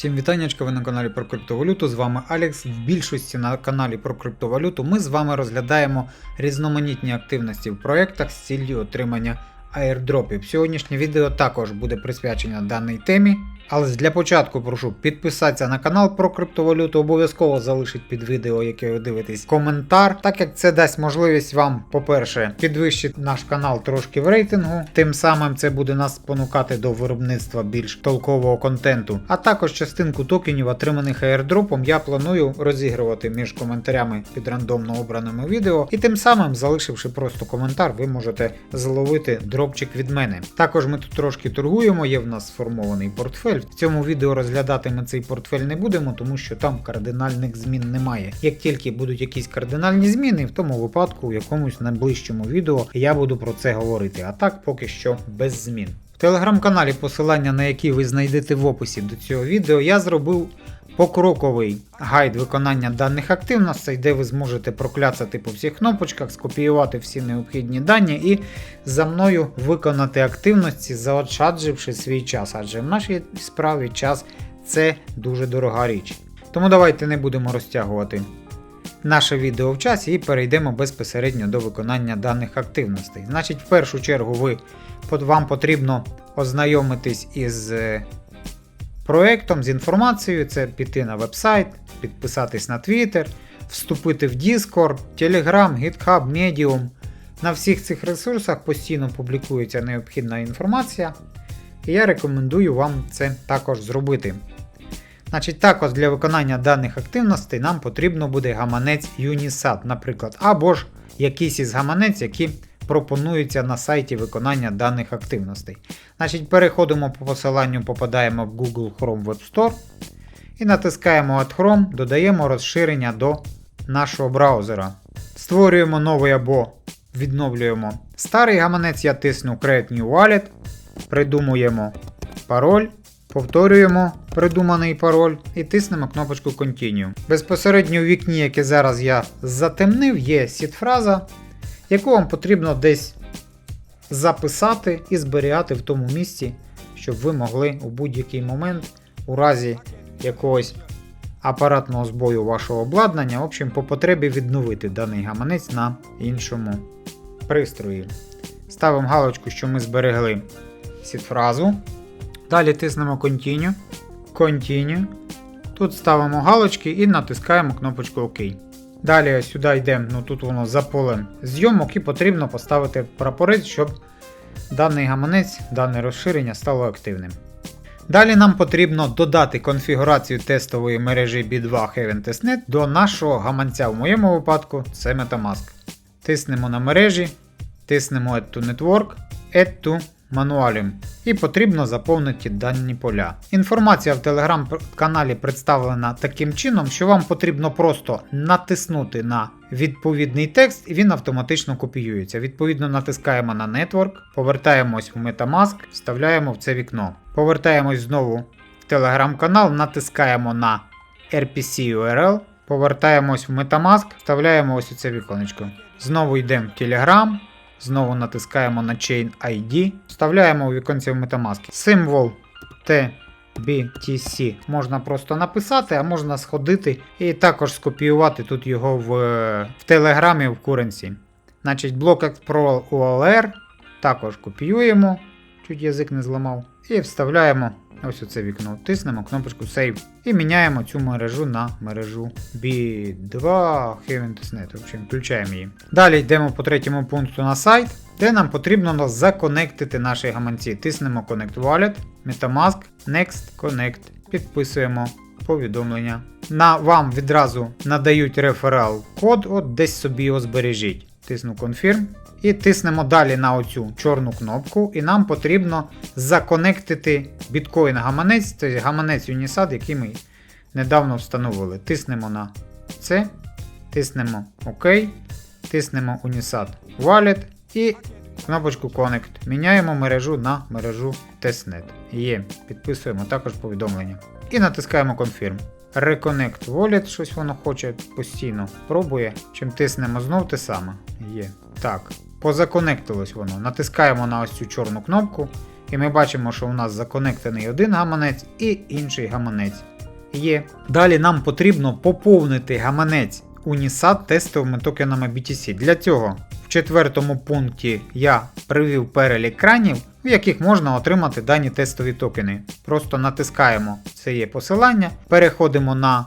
Всім вітаннячка, ви на каналі про криптовалюту. З вами Алекс. В більшості на каналі про криптовалюту ми з вами розглядаємо різноманітні активності в проєктах з ціллю отримання аірдропів. Сьогоднішнє відео також буде присвячено даній темі. Але для початку прошу підписатися на канал про криптовалюту, обов'язково залишить під відео, яке ви дивитесь, коментар, так як це дасть можливість вам, по-перше, підвищити наш канал трошки в рейтингу. Тим самим це буде нас спонукати до виробництва більш толкового контенту. А також частинку токенів, отриманих аірдропом, я планую розігрувати між коментарями під рандомно обраними відео. І тим самим, залишивши просто коментар, ви можете зловити дропчик від мене. Також ми тут трошки торгуємо, є в нас сформований портфель. В цьому відео розглядати ми цей портфель не будемо, тому що там кардинальних змін немає. Як тільки будуть якісь кардинальні зміни, в тому випадку у якомусь найближчому відео я буду про це говорити. А так поки що без змін. В телеграм-каналі, посилання на який ви знайдете в описі до цього відео, я зробив покроковий гайд виконання даних активностей, де ви зможете прокляцати по всіх кнопочках, скопіювати всі необхідні дані і за мною виконати активності, заощадживши свій час. Адже в нашій справі час це дуже дорога річ. Тому давайте не будемо розтягувати наше відео в часі і перейдемо безпосередньо до виконання даних активностей. Значить, в першу чергу ви, вам потрібно ознайомитись із проектом, з інформацією, це піти на вебсайт, підписатись на Twitter, вступити в Discord, Telegram, GitHub, Medium. На всіх цих ресурсах постійно публікується необхідна інформація, і я рекомендую вам це також зробити. Значить, Також для виконання даних активностей нам потрібно буде гаманець Unisat, наприклад, або ж якийсь із гаманець, які пропонуються на сайті виконання даних активностей. Значить, Переходимо по посиланню, попадаємо в Google Chrome Web Store і натискаємо Add Chrome, додаємо розширення до нашого браузера. Створюємо новий або відновлюємо старий гаманець, я тисну Create New Wallet, придумуємо пароль. Повторюємо придуманий пароль і тиснемо кнопочку Continue. Безпосередньо у вікні, яке зараз я затемнив, є сіт-фраза, яку вам потрібно десь записати і зберігати в тому місці, щоб ви могли у будь-який момент, у разі якогось апаратного збою вашого обладнання, в общем, по потребі відновити даний гаманець на іншому пристрої. Ставимо галочку, що ми зберегли сіт-фразу. Далі тиснемо Continue. Continue. Тут ставимо галочки і натискаємо кнопочку ОК. Далі сюди йдемо, ну тут воно за полем зйомок і потрібно поставити прапорець, щоб даний гаманець, дане розширення стало активним. Далі нам потрібно додати конфігурацію тестової мережі B2 Heaven Testnet до нашого гаманця. В моєму випадку це Metamask. Тиснемо на мережі, тиснемо Add to Network, Add to Manualium. І потрібно заповнити дані поля. Інформація в телеграм-каналі представлена таким чином, що вам потрібно просто натиснути на відповідний текст, і він автоматично копіюється. Відповідно, натискаємо на Network, повертаємось в Metamask, вставляємо в це вікно. Повертаємось знову в телеграм-канал, натискаємо на RPC URL, повертаємось в Metamask, вставляємо ось у це віконечко. Знову йдемо в Telegram. Знову натискаємо на Chain ID, вставляємо у віконці в Metamask. Символ TBTC можна просто написати, а можна сходити і також скопіювати тут його в в Телеграмі в куренсі. Значить, блок Expro ULR також копіюємо, чуть язик не зламав. І вставляємо ось у це вікно. Тиснемо кнопочку Save і міняємо цю мережу на мережу B2 Heaven.net. В общем, включаємо її. Далі йдемо по третьому пункту на сайт, де нам потрібно законектити наші гаманці. Тиснемо Connect Wallet, Metamask, Next Connect. Підписуємо повідомлення. На Вам відразу надають реферал код, от десь собі його збережіть. Тисну Confirm. І тиснемо далі на оцю чорну кнопку, і нам потрібно законектити біткоін гаманець, тобто гаманець Unisat, який ми недавно встановили. Тиснемо на це, тиснемо ОК, тиснемо Unisat Wallet і кнопочку Connect. Міняємо мережу на мережу Testnet. Є, підписуємо також повідомлення. І натискаємо Confirm. Reconnect Wallet, щось воно хоче постійно. Пробує. Чим тиснемо знов те саме. Є. Так. Позаконектилось воно. Натискаємо на ось цю чорну кнопку І ми бачимо, що у нас законектений один гаманець і інший гаманець. Є. Далі нам потрібно поповнити гаманець Unisat тестовими токенами BTC. Для цього в четвертому пункті я привів перелік кранів, в яких можна отримати дані тестові токени. Просто натискаємо це є посилання, переходимо на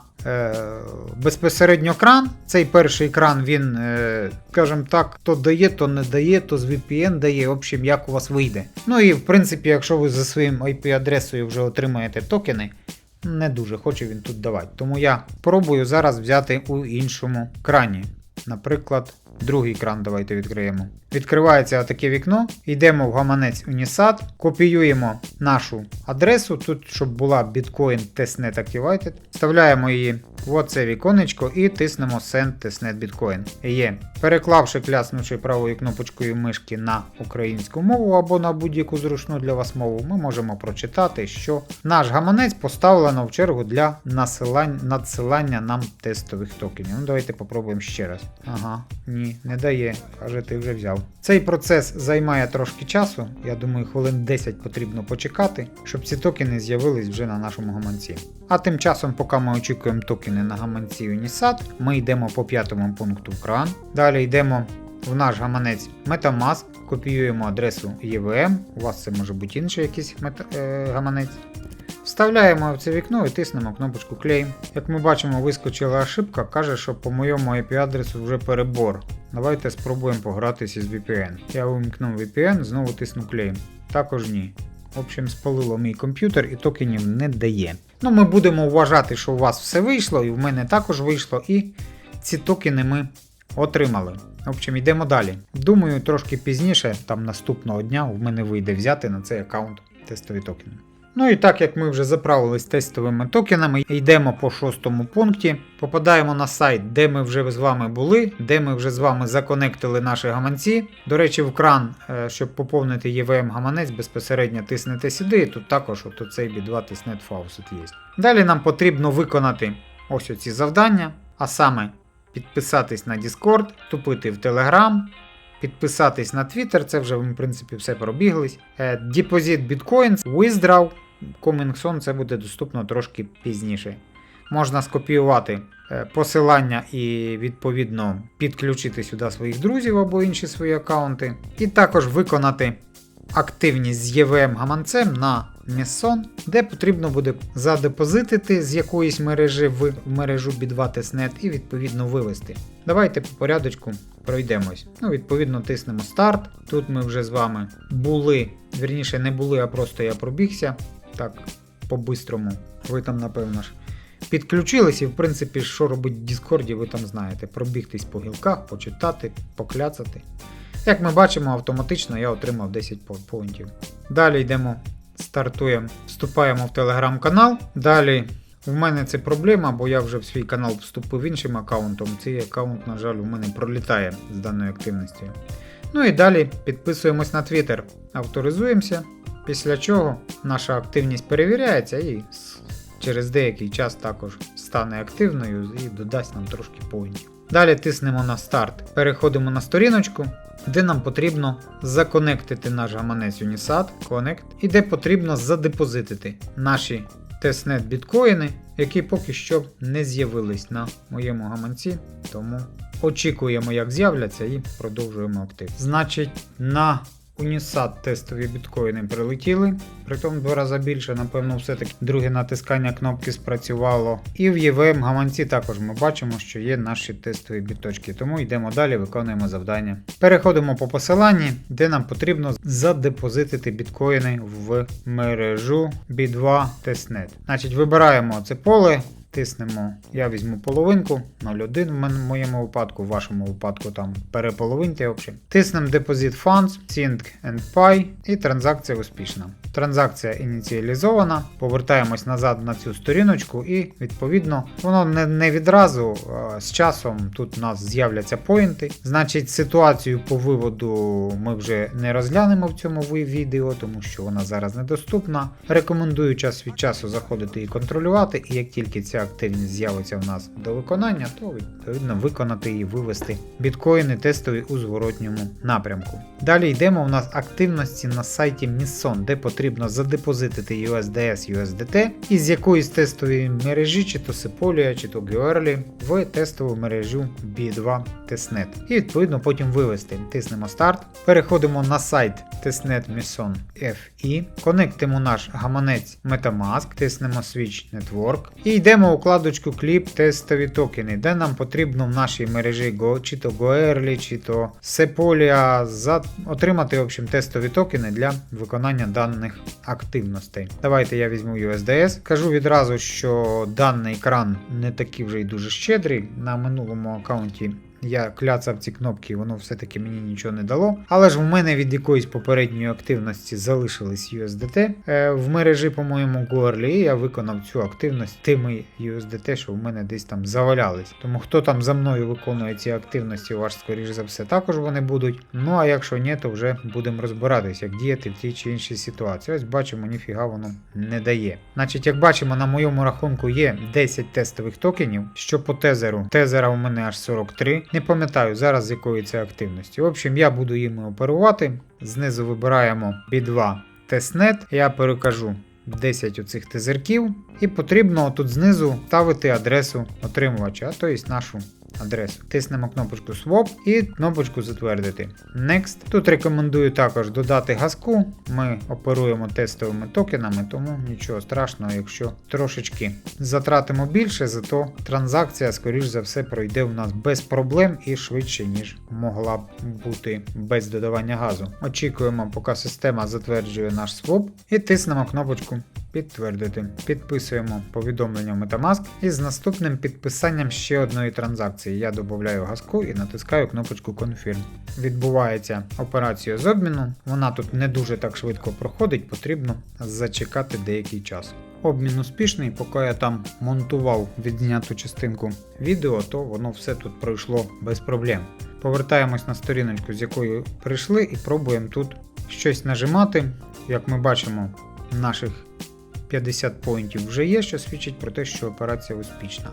безпосередньо кран. Цей перший кран, він, е, скажімо так, то дає, то не дає, то з VPN дає, в общем, як у вас вийде. Ну і в принципі, якщо ви за своїм IP-адресою вже отримаєте токени, не дуже хоче він тут давати. Тому я пробую зараз взяти у іншому крані. Наприклад, другий кран давайте відкриємо. Відкривається таке вікно, йдемо в гаманець Unisat, копіюємо нашу адресу, тут, щоб була Bitcoin Testnet Activated, вставляємо її в оце віконечко і тиснемо Send Testnet Bitcoin. Є. Переклавши, кляснувши правою кнопочкою мишки на українську мову або на будь-яку зручну для вас мову, ми можемо прочитати, що наш гаманець поставлено в чергу для надсилання нам тестових токенів. Ну давайте попробуємо ще раз. Ага, ні, не дає. Каже, ти вже взяв. Цей процес займає трошки часу. Я думаю, хвилин 10 потрібно почекати, щоб ці токени з'явились вже на нашому гаманці. А тим часом, поки ми очікуємо токени на гаманці Unisat, ми йдемо по п'ятому пункту в кран. Далі йдемо в наш гаманець Metamask, копіюємо адресу EVM, у вас це може бути інший якийсь мета, е, гаманець. Вставляємо в це вікно і тиснемо кнопочку Claim. Як ми бачимо, вискочила ошибка, каже, що по моєму IP-адресу вже перебор. Давайте спробуємо погратися з VPN. Я увімкнув VPN, знову тисну Claim. Також ні. В общем, спалило мій комп'ютер і токенів не дає. Ну, ми будемо вважати, що у вас все вийшло, і в мене також вийшло, і ці токени ми отримали. В общем, йдемо далі. Думаю, трошки пізніше, там наступного дня, в мене вийде взяти на цей аккаунт тестові токени. Ну і так як ми вже заправились тестовими токенами, йдемо по шостому пункті, попадаємо на сайт, де ми вже з вами були, де ми вже з вами законектили наші гаманці. До речі, в кран, е, щоб поповнити EVM гаманець, безпосередньо тиснете сюди, і тут також от оцей B2 Testnet Faucet є. Далі нам потрібно виконати ось оці завдання, а саме підписатись на Discord, вступити в Telegram, підписатись на Twitter, це вже в принципі, все пробіглись. Е, Deposit Bitcoins, Withdraw, Coming Soon це буде доступно трошки пізніше. Можна скопіювати е, посилання і відповідно підключити сюди своїх друзів або інші свої аккаунти. І також виконати активність з EVM гаманцем на Мессон, де потрібно буде задепозитити з якоїсь мережі в мережу B2 Testnet і відповідно вивести. Давайте по порядочку пройдемось. Ну, відповідно, тиснемо старт. Тут ми вже з вами були, вірніше не були, а просто я пробігся. Так, по-бистрому. Ви там, напевно ж. Підключились і, в принципі, що робить в Діскорді, ви там знаєте. Пробігтись по гілках, почитати, покляцати. Як ми бачимо, автоматично я отримав 10 по- поінтів. Далі йдемо, стартуємо, вступаємо в телеграм-канал. Далі в мене це проблема, бо я вже в свій канал вступив іншим аккаунтом. Цей аккаунт, на жаль, у мене пролітає з даною активністю. Ну і далі підписуємось на Twitter, авторизуємося, після чого наша активність перевіряється і через деякий час також стане активною і додасть нам трошки поінтів. Далі тиснемо на старт, переходимо на сторіночку, де нам потрібно законектити наш гаманець Unisat Connect і де потрібно задепозитити наші тестнет біткоїни, які поки що не з'явились на моєму гаманці, тому очікуємо, як з'являться, і продовжуємо актив. Значить, на Unisat тестові біткоїни прилетіли, притом в два рази більше, напевно, все-таки друге натискання кнопки спрацювало. І в EVM гаманці також ми бачимо, що є наші тестові біточки. Тому йдемо далі, виконуємо завдання. Переходимо по посиланні, де нам потрібно задепозитити біткоїни в мережу B2 Testnet. Значить, вибираємо це поле. Тиснемо, я візьму половинку, 0,1 в моєму випадку, в вашому випадку там переполовиньте. Тиснемо Deposit Funds, Sync and Pay і транзакція успішна. Транзакція ініціалізована. Повертаємось назад на цю сторіночку, і відповідно воно не, не відразу. а З часом тут у нас з'являться поінти. Значить, ситуацію по виводу ми вже не розглянемо в цьому відео, тому що вона зараз недоступна. Рекомендую час від часу заходити і контролювати. І як тільки ця активність з'явиться в нас до виконання, то відповідно виконати і вивести біткоїни тестові у зворотньому напрямку. Далі йдемо. У нас активності на сайті Misson, де потрібно задепозитити USDS USDT із якоїсь тестової мережі, чи то Sepolia, чи то Gearly, в тестову мережу B2 Testnet. І відповідно потім вивести. Тиснемо старт. Переходимо на сайт Testnet Misson FE, конектимо наш гаманець Metamask, тиснемо Switch Network і йдемо у вкладочку Clip тестові токени, де нам потрібно в нашій мережі Go, чи то Goerli, чи то Sepolia за... отримати в общем, тестові токени для виконання даних активностей. Давайте я візьму USDS. Кажу відразу, що даний екран не такий вже й дуже щедрий. На минулому аккаунті я кляцав ці кнопки, воно все-таки мені нічого не дало. Але ж в мене від якоїсь попередньої активності залишились USDT. Е, в мережі, по-моєму, Goerli, і я виконав цю активність тими USDT, що в мене десь там завалялись. Тому хто там за мною виконує ці активності, ваш, скоріш за все, також вони будуть. Ну а якщо ні, то вже будемо розбиратись, як діяти в тій чи іншій ситуації. Ось бачимо, ніфіга воно не дає. Значить, як бачимо, на моєму рахунку є 10 тестових токенів, що по тезеру. Тезера у мене аж 43. Не пам'ятаю зараз з якої це активності. В общем, я буду їм оперувати. Знизу вибираємо B2 Testnet. Я перекажу 10 оцих тезерків. І потрібно тут знизу ставити адресу отримувача, тобто нашу адресу. Тиснемо кнопочку Swap і кнопочку Затвердити. Next. Тут рекомендую також додати газку. Ми оперуємо тестовими токенами, тому нічого страшного, якщо трошечки затратимо більше, зато транзакція, скоріш за все, пройде у нас без проблем і швидше, ніж могла б бути без додавання газу. Очікуємо, поки система затверджує наш своп, і тиснемо кнопочку Підтвердити. Підписуємо повідомлення Metamask і з наступним підписанням ще одної транзакції. Я додаю газку і натискаю кнопочку Confirm. Відбувається операція з обміну. Вона тут не дуже так швидко проходить, потрібно зачекати деякий час. Обмін успішний, поки я там монтував відзняту частинку відео, то воно все тут пройшло без проблем. Повертаємось на сторіночку, з якої прийшли, і пробуємо тут щось нажимати. Як ми бачимо, наших 50 поінтів вже є, що свідчить про те, що операція успішна.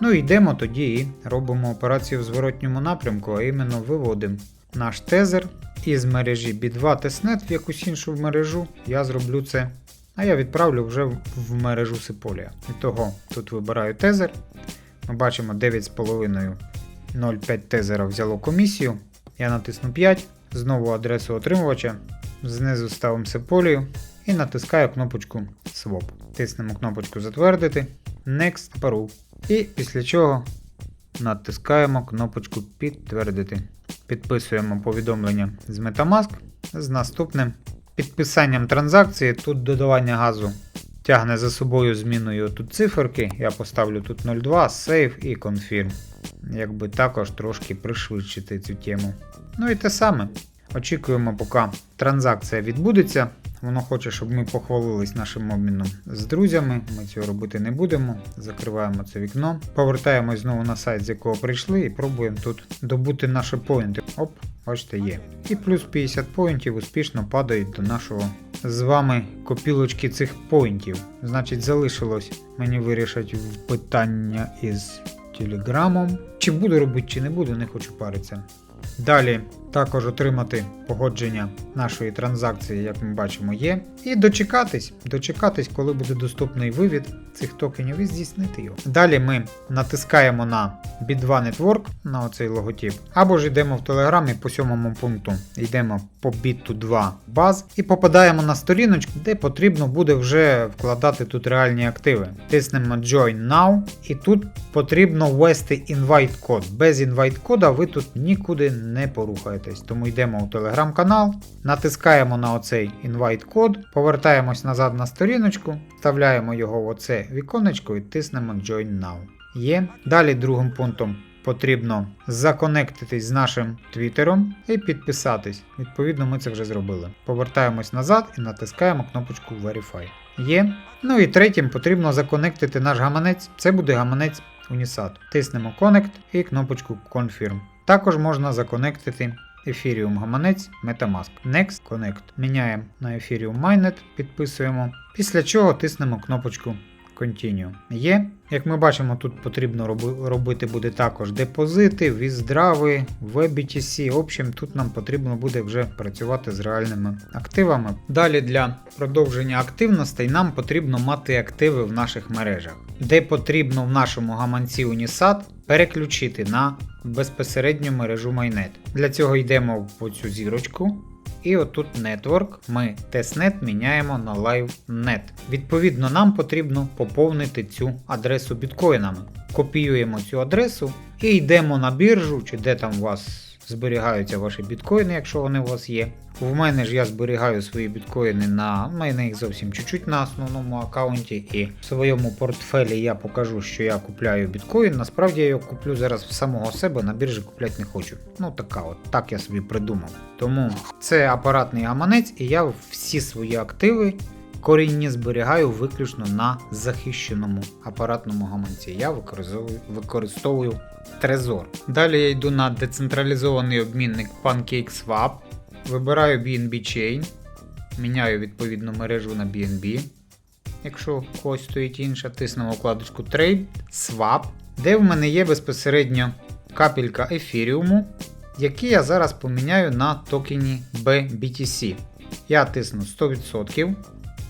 Ну йдемо тоді і робимо операцію в зворотньому напрямку, а іменно виводимо наш тезер із мережі B2 Testnet в якусь іншу мережу. Я зроблю це. А я відправлю вже в- мережу Sepolia. І того тут вибираю тезер. Ми бачимо 9,5 0,5 тезера взяло комісію. Я натисну 5, знову адресу отримувача. Знизу ставимо Sepolia і натискаю кнопочку Swap. Тиснемо кнопочку Затвердити, Next, Approve. І після чого натискаємо кнопочку Підтвердити. Підписуємо повідомлення з Metamask з наступним підписанням транзакції. Тут додавання газу тягне за собою зміною тут циферки. Я поставлю тут 02, Save і Confirm. Якби також трошки пришвидшити цю тему. Ну і те саме. Очікуємо, поки транзакція відбудеться. Воно хоче, щоб ми похвалились нашим обміном з друзями. Ми цього робити не будемо. Закриваємо це вікно. Повертаємось знову на сайт, з якого прийшли, і пробуємо тут добути наші поінти. Оп, бачите, є. І плюс 50 поінтів успішно падають до нашого з вами копілочки цих поінтів. Значить, залишилось мені вирішити питання із телеграмом. Чи буду робити, чи не буду, не хочу паритися. Далі також отримати погодження нашої транзакції, як ми бачимо, є. І дочекатись, дочекатись, коли буде доступний вивід цих токенів і здійснити його. Далі ми натискаємо на B2 Network, на оцей логотип, або ж йдемо в Telegram і по сьомому пункту йдемо по бітту 2 баз і попадаємо на сторіночку, де потрібно буде вже вкладати тут реальні активи. Тиснемо Join Now, і тут потрібно ввести invite код. Без invite кода ви тут нікуди не порухаєтесь. Тому йдемо у телеграм-канал, натискаємо на оцей invite код, повертаємось назад на сторіночку, вставляємо його в оце віконечко і тиснемо Join Now. Є. Далі другим пунктом потрібно законектитись з нашим твіттером і підписатись. Відповідно, ми це вже зробили. Повертаємось назад і натискаємо кнопочку Verify. Є. Ну і третім потрібно законектити наш гаманець. Це буде гаманець Unisat. Тиснемо Connect і кнопочку Confirm. Також можна законектити Ethereum гаманець Metamask. Next Connect. Міняємо на Ethereum Mainnet, підписуємо. Після чого тиснемо кнопочку Continue. Є. Як ми бачимо, тут потрібно робити буде також депозити, віздрави, WebBTC. В общем, тут нам потрібно буде вже працювати з реальними активами. Далі для продовження активностей нам потрібно мати активи в наших мережах, де потрібно в нашому гаманці Unisat переключити на безпосередню мережу Майнет. Для цього йдемо в цю зірочку. І отут Network ми testnet міняємо на LiveNet. Відповідно, нам потрібно поповнити цю адресу біткоїнами. Копіюємо цю адресу і йдемо на біржу, чи де там у вас зберігаються ваші біткоїни, якщо вони у вас є. В мене ж я зберігаю свої біткоїни на мене їх зовсім чуть-чуть на основному аккаунті, і в своєму портфелі я покажу, що я купляю біткоін. Насправді я його куплю зараз в самого себе, на біржі купляти не хочу. Ну така от, так я собі придумав. Тому це апаратний гаманець, і я всі свої активи корінні зберігаю виключно на захищеному апаратному гаманці. Я використовую Trezor. Далі я йду на децентралізований обмінник PancakeSwap, вибираю BNB Chain, міняю відповідну мережу на BNB. Якщо когось стоїть інша, тиснемо вкладочку Trade, Swap, де в мене є безпосередньо капелька ефіріуму, який я зараз поміняю на токені BBTC. Я тисну 100%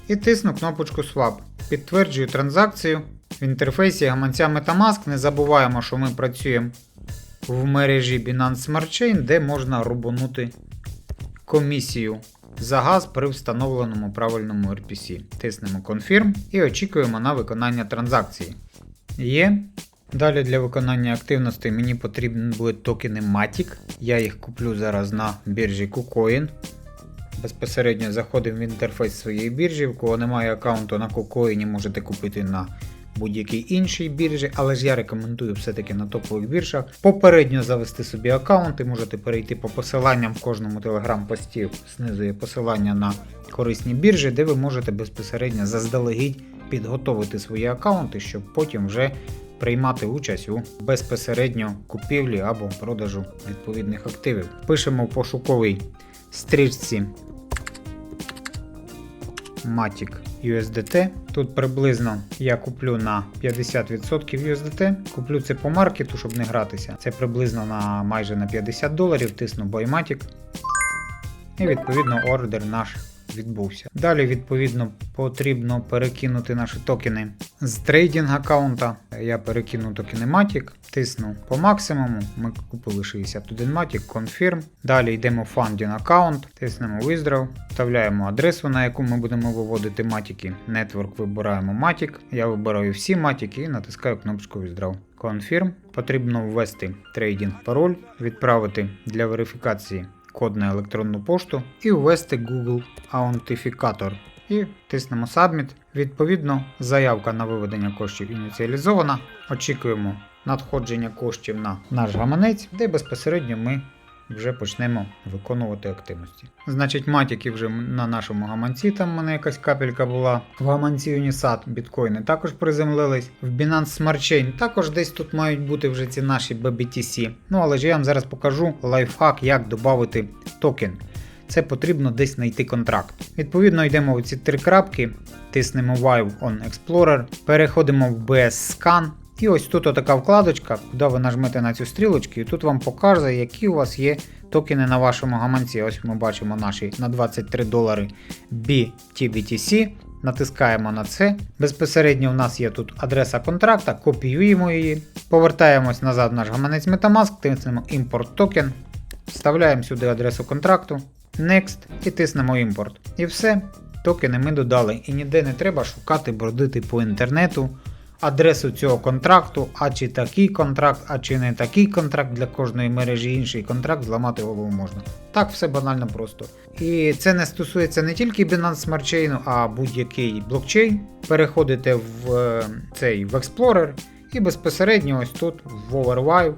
і тисну кнопочку Swap. Підтверджую транзакцію. В інтерфейсі гаманця Metamask не забуваємо, що ми працюємо в мережі Binance Smart Chain, де можна рубанути комісію за газ при встановленому правильному RPC. Тиснемо Confirm і очікуємо на виконання транзакції. Є. Далі для виконання активності мені потрібні будуть токени Matic. Я їх куплю зараз на біржі KuCoin. Безпосередньо заходимо в інтерфейс своєї біржі. У кого немає аккаунту на KuCoin, можете купити на будь-якій іншій біржі, але ж я рекомендую все-таки на топових біржах. Попередньо завести собі аккаунт і можете перейти по посиланням в кожному телеграм-пості. Знизу є посилання на корисні біржі, де ви можете безпосередньо заздалегідь підготовити свої аккаунти, щоб потім вже приймати участь у безпосередньо купівлі або продажу відповідних активів. Пишемо в пошуковій стрічці Matic USDT. Тут приблизно я куплю на 50% USDT. Куплю це по маркету, щоб не гратися. Це приблизно на майже на 50 доларів. Тисну Buymatic. І відповідно ордер наш відбувся. Далі, відповідно, потрібно перекинути наші токени з трейдинг аккаунта. Я перекину токени Matic, тисну по максимуму. Ми купили 61 Matic, Confirm. Далі йдемо в Funding аккаунт, тиснемо Withdraw, вставляємо адресу, на яку ми будемо виводити матіки. Network вибираємо Matic. Я вибираю всі матіки і натискаю кнопочку Withdraw. Confirm. Потрібно ввести трейдинг пароль, відправити для верифікації код на електронну пошту і ввести Google аутентифікатор. І тиснемо Submit. Відповідно, заявка на виведення коштів ініціалізована. Очікуємо надходження коштів на наш гаманець, де безпосередньо ми вже почнемо виконувати активності. Значить, матіки вже на нашому гаманці, там в мене якась капелька була. В гаманці Unisat біткоїни також приземлились. В Binance Smart Chain також десь тут мають бути вже ці наші BBTC. Ну але ж я вам зараз покажу лайфхак, як додати токен. Це потрібно десь знайти контракт. Відповідно, йдемо в ці три крапки, тиснемо Vive on Explorer, переходимо в BS Scan. І ось тут така вкладочка, куди ви нажмете на цю стрілочку, і тут вам покаже, які у вас є токени на вашому гаманці. Ось ми бачимо наші на 23 долари BTBTC. Натискаємо на це. Безпосередньо у нас є тут адреса контракта, копіюємо її, повертаємось назад в наш гаманець Metamask, тиснемо Import Token, вставляємо сюди адресу контракту, Next і тиснемо Import. І все, токени ми додали. І ніде не треба шукати, бродити по інтернету адресу цього контракту, а чи такий контракт, а чи не такий контракт для кожної мережі інший контракт зламати голову можна. Так все банально просто. І це не стосується не тільки Binance Smart Chain, а будь-який блокчейн. Переходите в е, цей в Explorer і безпосередньо ось тут в Overvive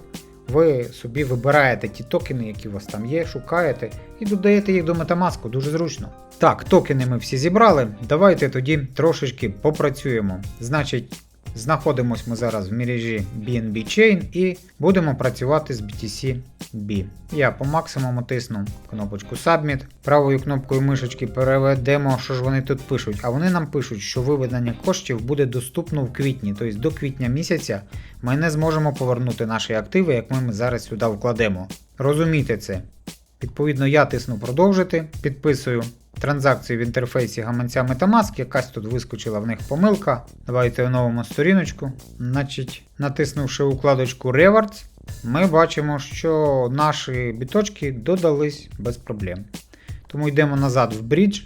ви собі вибираєте ті токени, які у вас там є, шукаєте і додаєте їх до Metamask, дуже зручно. Так, токени ми всі зібрали. Давайте тоді трошечки попрацюємо. Значить, знаходимось ми зараз в мережі BNB Chain і будемо працювати з BTC B. Я по максимуму тисну кнопочку Submit. Правою кнопкою мишечки переведемо, що ж вони тут пишуть. А вони нам пишуть, що виведення коштів буде доступно в квітні, тобто до квітня місяця ми не зможемо повернути наші активи, як ми зараз сюди вкладемо. Розумійте це. Відповідно, я тисну продовжити, підписую транзакцію в інтерфейсі гаманця Metamask, якась тут вискочила в них помилка. Давайте оновимо сторіночку. Значить, натиснувши укладочку Rewards, ми бачимо, що наші біточки додались без проблем. Тому йдемо назад в Bridge.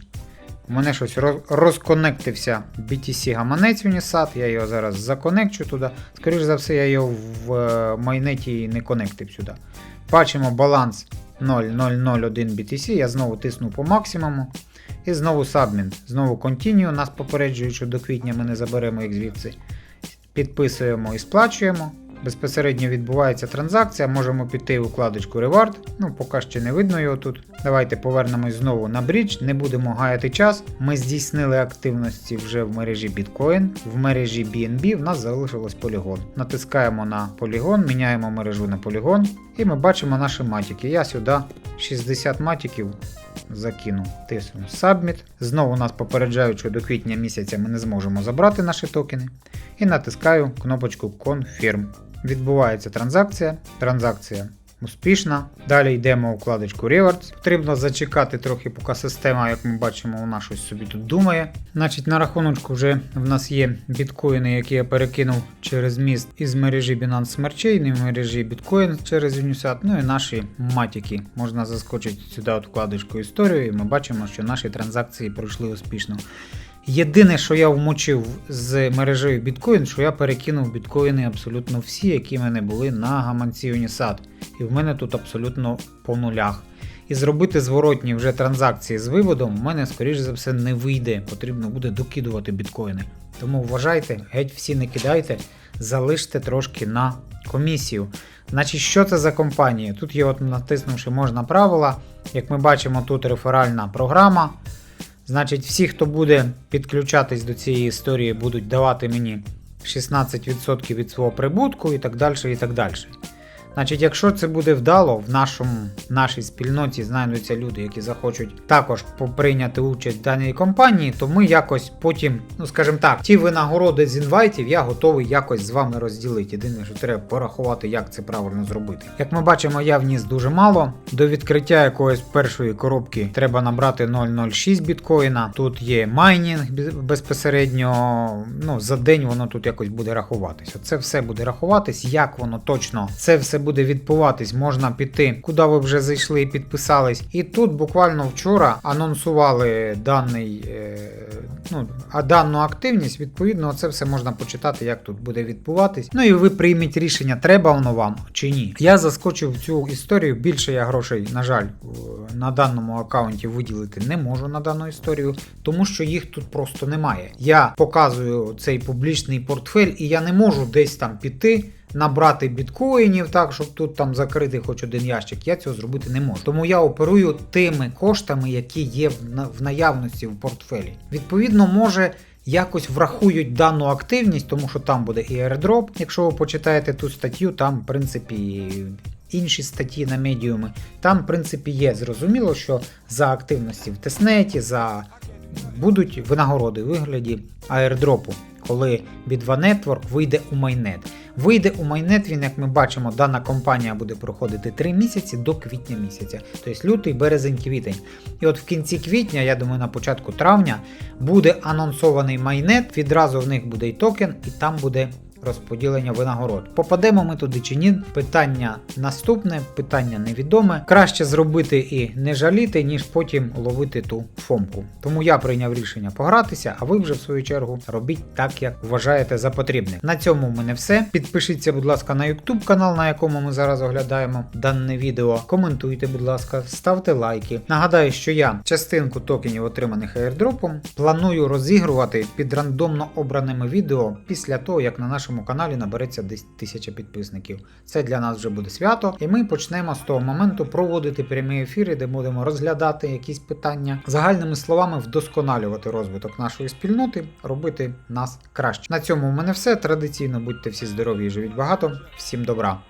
У мене щось роз- розконектився BTC гаманець Unisat, я його зараз законекчу туди. Скоріше за все, я його в е, майнеті не конектив сюди. Бачимо баланс 0,001 BTC, я знову тисну по максимуму. І знову Submit. Знову Continue, нас попереджують, що до квітня ми не заберемо їх звідси. Підписуємо і сплачуємо. Безпосередньо відбувається транзакція, можемо піти у вкладочку Reward. Ну, поки ще не видно його тут. Давайте повернемось знову на брідж, не будемо гаяти час. Ми здійснили активності вже в мережі Bitcoin, в мережі BNB в нас залишилось Polygon. Натискаємо на Polygon, міняємо мережу на Polygon і ми бачимо наші матіки. Я сюди 60 матіків закину, тисну Submit. Знову нас попереджають, що до квітня місяця ми не зможемо забрати наші токени. І натискаю кнопочку Confirm. Відбувається транзакція. Транзакція успішна. Далі йдемо у вкладочку Rewards. Потрібно зачекати трохи, поки система, як ми бачимо, вона щось собі тут думає. Значить, на рахуночку вже в нас є біткоїни, які я перекинув через міст із мережі Binance Smart Chain, і мережі Bitcoin через Unisat. Ну і наші матіки. Можна заскочити сюди от вкладочку історію, і ми бачимо, що наші транзакції пройшли успішно. Єдине, що я вмочив з мережею біткоін, що я перекинув біткоїни абсолютно всі, які в мене були на гаманці Unisat. І в мене тут абсолютно по нулях. І зробити зворотні вже транзакції з виводом в мене, скоріш за все, не вийде. Потрібно буде докидувати біткоїни. Тому вважайте, геть всі не кидайте, залиште трошки на комісію. Значить, що це за компанія? Тут є, от натиснувши можна правила. Як ми бачимо, тут реферальна програма. Значить, всі, хто буде підключатись до цієї історії, будуть давати мені 16% від свого прибутку і так далі. і так далі. Значить, якщо це буде вдало, в нашому, нашій спільноті знайдуться люди, які захочуть також поприйняти участь в даній компанії, то ми якось потім, ну скажімо так, ті винагороди з інвайтів я готовий якось з вами розділити. Єдине, що треба порахувати, як це правильно зробити. Як ми бачимо, я вніс дуже мало. До відкриття якоїсь першої коробки треба набрати 0,06 біткоїна. Тут є майнінг безпосередньо. Ну, за день воно тут якось буде рахуватися. Це все буде рахуватись, як воно точно це все буде відбуватись. Можна піти, куди ви вже зайшли і підписались. І тут буквально вчора анонсували даний, е, ну, дану активність. Відповідно, це все можна почитати, як тут буде відбуватись. Ну і ви прийміть рішення, треба воно вам чи ні. Я заскочив в цю історію. Більше я грошей, на жаль, на даному аккаунті виділити не можу на дану історію, тому що їх тут просто немає. Я показую цей публічний портфель, і я не можу десь там піти. Набрати біткоїнів так, щоб тут там закрити хоч один ящик, я цього зробити не можу. Тому я оперую тими коштами, які є в, в наявності в портфелі. Відповідно, може якось врахують дану активність, тому що там буде і airdrop. Якщо ви почитаєте ту статтю, там, в принципі, інші статті на медіуми, там, в принципі, є зрозуміло, що за активності в тестнеті, за будуть винагороди у вигляді аірдропу, коли Bitva Network вийде у майнет. Вийде у майнет він, як ми бачимо, дана компанія буде проходити 3 місяці до квітня місяця, тобто лютий, березень, квітень. І от в кінці квітня, я думаю, на початку травня буде анонсований майнет, відразу в них буде і токен, і там буде розподілення винагород. Попадемо ми туди чи ні? Питання наступне, питання невідоме. Краще зробити і не жаліти, ніж потім ловити ту фомку. Тому я прийняв рішення погратися, а ви вже в свою чергу робіть так, як вважаєте за потрібне. На цьому в мене все. Підпишіться, будь ласка, на YouTube канал, на якому ми зараз оглядаємо дане відео. Коментуйте, будь ласка, ставте лайки. Нагадаю, що я частинку токенів, отриманих аірдропом, планую розігрувати під рандомно обраними відео після того, як на нашому нашому каналі набереться десь 1000 підписників. Це для нас вже буде свято, і ми почнемо з того моменту проводити прямі ефіри, де будемо розглядати якісь питання, загальними словами, вдосконалювати розвиток нашої спільноти, робити нас краще. На цьому у мене все. Традиційно будьте всі здорові і живіть багато. Всім добра!